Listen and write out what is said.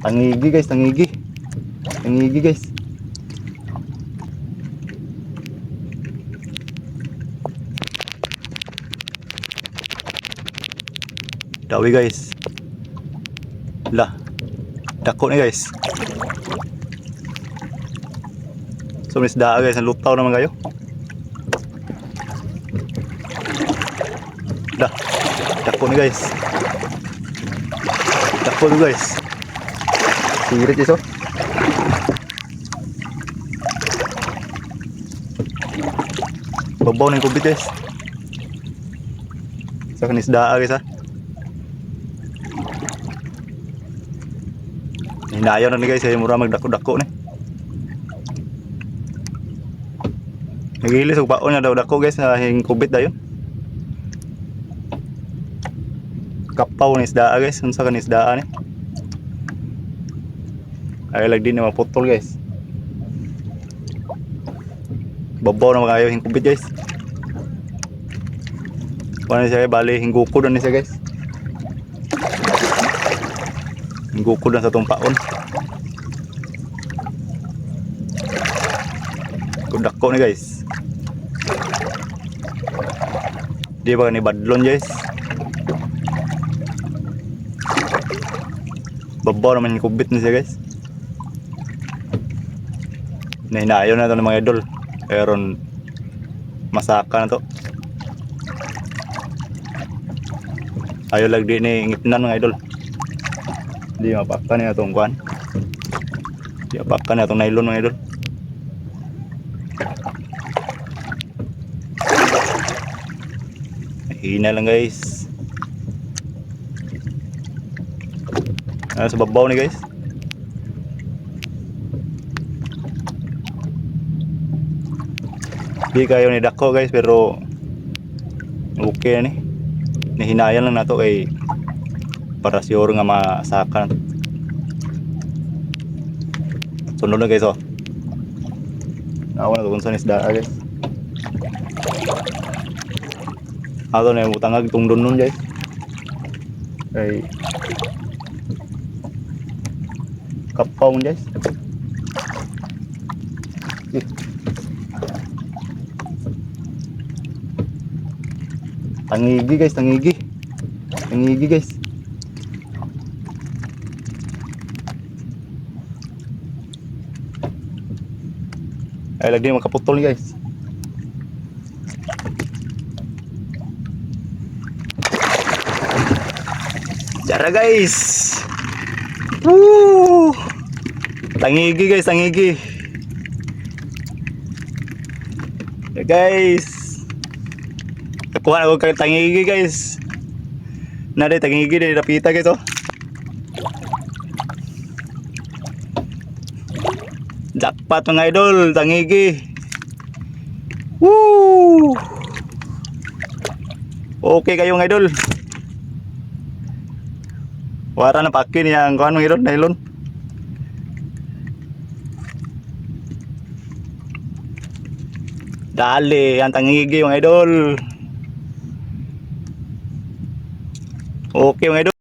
Tangigi guys, tangigi. Tangigi guys. Dawi guys. Lah. Dako ni guys. So isda guys, ang lutaw naman kayo. Dah. Dako ni guys. Dako ni guys. Sirit iso. Babaw ng kubit guys. Sa kanisda guys ha. Hinayaw na ni guys, ay mura magdako-dako ni. Nagilis og baon na daw dako guys na hing kubit dayon. Kapaw ni isda guys, unsa ka ni isda ni? Ay lag din na maputol guys. Babaw na magayo hing kubit guys. Na siya bali hingguko na siya guys. Hingguko na sa tumpaon. Kudako ni guys. Di ba ni badlon guys? Babaw naman yung kubit niya guys. Nahinayaw na ito ng mga idol. Pero masaka na to. Ayaw lang din ni ngitnan mga idol. Di mapaka niya itong kuhan. Di mapaka niya itong nylon mga idol. Hina lang guys. Ano sa babaw ni guys? Di kayo ni dako guys pero okay ni. Nahinayan lang nato kay para sure nga masaka na to. Sunod na guys oh. Ako na kung saan isda guys. Ato na yung utangag itong doon nun guys. Kay kapaw guys. Eh. Tangigi guys, tangigi. Tangigi guys. Ay lagi makaputol guys. Tara guys. Woo! Tangigi guys, tangigi. Yeah, guys. Nakuha ako kay tangigi guys. Nade tangigi din napita guys oh. Jackpot mga idol, tangigi. Woo! Okay kayo mga idol. Wara na pakin yang kuan mga idol, nylon. Dali, ang tangigi mga idol. Okay mga idol.